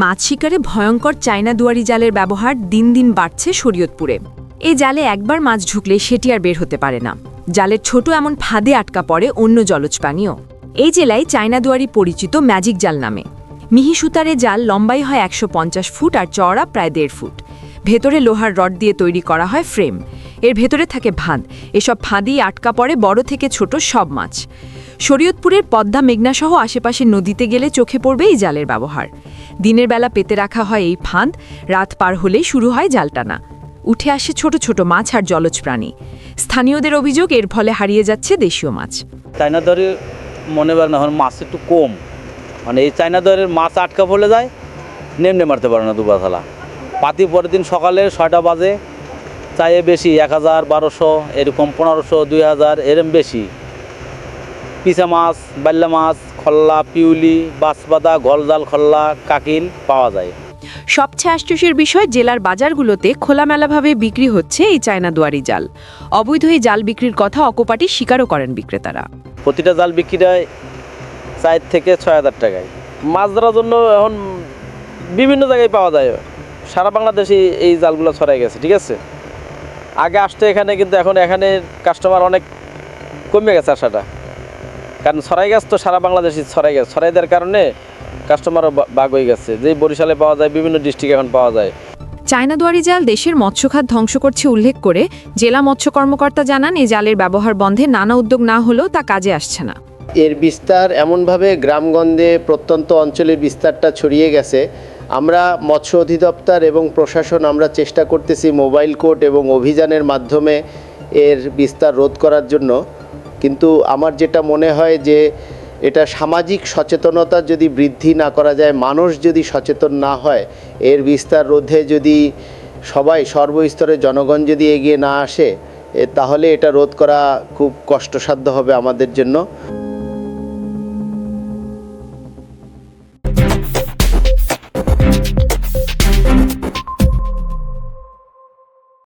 মাছ শিকারে ভয়ঙ্কর চায়না দুয়ারি জালের ব্যবহার দিন দিন বাড়ছে শরীয়তপুরে। এই জালে একবার মাছ ঢুকলে সেটি আর বের হতে পারে না। জালের ছোট এমন ফাঁদে আটকা পড়ে অন্য জলজ প্রাণীও এই জেলায় চায়না দুয়ারি পরিচিত ম্যাজিক জাল নামে। মিহি সুতারে জাল লম্বাই হয় একশো পঞ্চাশ ফুট আর চওড়া প্রায় দেড় ফুট। ভেতরে লোহার রড দিয়ে তৈরি করা হয় ফ্রেম। এর ভেতরে থাকে ভাঁদ। এসব ফাঁদি আটকা পড়ে বড় থেকে ছোট সব মাছ। শরীয়তপুরের পদ্মা, মেঘনাসহ আশেপাশের নদীতে গেলে চোখে পড়বে এই জালের ব্যবহার। দিনের বেলা পেতে রাখা হয় এই ফাঁদ রাত পার হলেই শুরু হয় জাল টানা। উঠে আসে ছোট ছোট মাছ আর জলজ প্রাণী। স্থানীয়দের অভিযোগ এর ফলে হারিয়ে যাচ্ছে দেশীয় মাছ। চায়না দরে মনে পারে না মাছ একটু কম। মানে এই চায়না দরের মাছ আটকা পড়লে যায়, নেমনে মারতে পারে না দুবার পাতি পরের দিন সকালে ছয়টা বাজে চাইয়ে বেশি এক হাজার বারোশো এরকম পনেরোশো দুই হাজার এরম বেশি। পিসা মাছ বাল্লা মাছ খল্লা পিউলি বাঁশপাতা গলজাল খল্লা কাকিল পাওয়া যায়। সবচেয়ে আশ্চর্যের বিষয় জেলার বাজারগুলোতে খোলামেলাভাবে বিক্রি হচ্ছে এই চায়না দুয়ারি জাল। অবৈধ এই জাল বিক্রির কথা অকপাটি স্বীকারও করেন বিক্রেতারা। প্রতিটা জাল বিক্রি হয় চার থেকে ছয় হাজার টাকায়। মাছ ধরার জন্য এখন বিভিন্ন জায়গায় পাওয়া যায়। সারা বাংলাদেশে এই জালগুলো ছড়াই গেছে ঠিক আছে? আগে আসতে এখানে কিন্তু এখন এখানে কাস্টমার অনেক কমে গেছে আসাটা। কারণ সরাই গাছ তো সারা বাংলাদেশে সরাই গাছ ছড়াই দেওয়ার কারণে কাস্টমারও বাগ হয়ে গেছে। যে বরিশালে পাওয়া যায় বিভিন্ন ডিস্ট্রিক্টে এখন পাওয়া যায়। চায়না দুয়ারি জাল দেশের মৎস্যখাত ধ্বংস করছে উল্লেখ করে জেলা মৎস্য কর্মকর্তা জানান এই জালের ব্যবহার বন্ধে নানা উদ্যোগ না হলেও তা কাজে আসছে না। এর বিস্তার এমনভাবে গ্রামগঞ্জে প্রত্যন্ত অঞ্চলের বিস্তারটা ছড়িয়ে গেছে। আমরা মৎস্য অধিদপ্তর এবং প্রশাসন আমরা চেষ্টা করতেছি মোবাইল কোর্ট এবং অভিযানের মাধ্যমে এর বিস্তার রোধ করার জন্য। কিন্তু আমার যেটা মনে হয় যে এটা সামাজিক সচেতনতা যদি বৃদ্ধি না করা যায়, মানুষ যদি সচেতন না হয়, এর বিস্তার রোধে যদি সবাই, সর্বস্তরের জনগণ যদি এগিয়ে না আসে তাহলে এটা রোধ করা খুব কষ্টসাধ্য হবে আমাদের জন্য।